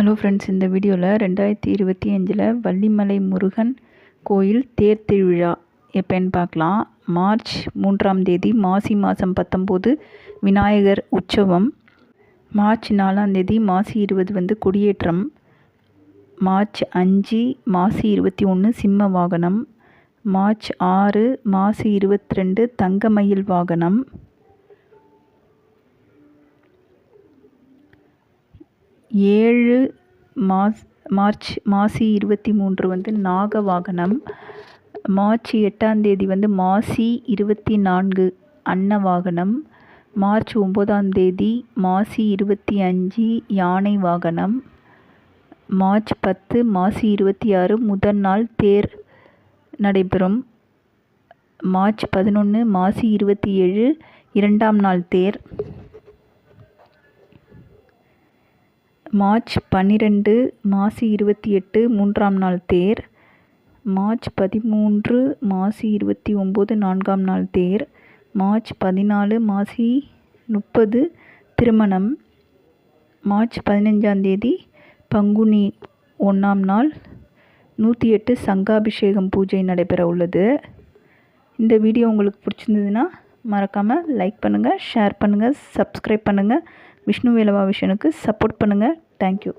Hello friends இந்த வீடியோவில் ரெண்டாயிரத்தி இருபத்தி அஞ்சில் வள்ளிமலை முருகன் கோயில் தேர் திருவிழா எப்போன்னு பார்க்கலாம். மார்ச் மூன்றாம் தேதி மாசி மாதம் பத்தொம்போது விநாயகர் உற்சவம். மார்ச் நாலாம் தேதி மாசி இருபது வந்து கொடியேற்றம். மார்ச் அஞ்சு மாசி இருபத்தி ஒன்று சிம்ம வாகனம். மார்ச் ஆறு மாசி இருபத்தி ரெண்டு தங்கமயில் வாகனம். ஏழு மாஸ் மார்ச் மாசி இருபத்தி மூன்று வந்து நாக வாகனம் மார்ச் எட்டாம் தேதி வந்து மாசி இருபத்தி நான்கு அன்ன வாகனம் மார்ச் ஒம்போதாம் தேதி மாசி இருபத்தி அஞ்சு யானை வாகனம் மார்ச் பத்து மாசி இருபத்தி ஆறு முதல் நாள் தேர் நடைபெறும். மார்ச் பதினொன்று மாசி இருபத்தி ஏழு இரண்டாம் நாள் தேர். மார்ச் பன்னிரெண்டு மாசி இருபத்தி எட்டு மூன்றாம் நாள் தேர். மார்ச் பதிமூன்று மாசி இருபத்தி ஒம்பது நான்காம் நாள் தேர். மார்ச் பதினாலு மாசி முப்பது திருமணம். மார்ச் பதினஞ்சாந்தேதி பங்குனி ஒன்றாம் நாள். நூற்றி எட்டு சங்காபிஷேகம் பூஜை நடைபெற உள்ளது. இந்த வீடியோ உங்களுக்கு பிடிச்சிருந்ததுன்னா மறக்காமல் லைக் பண்ணுங்கள் ஷேர் பண்ணுங்கள் சப்ஸ்கிரைப் பண்ணுங்கள் விஷ்ணு வேலவா விஷனுக்கு சப்போர்ட் பண்ணுங்கள் தேங்க்யூ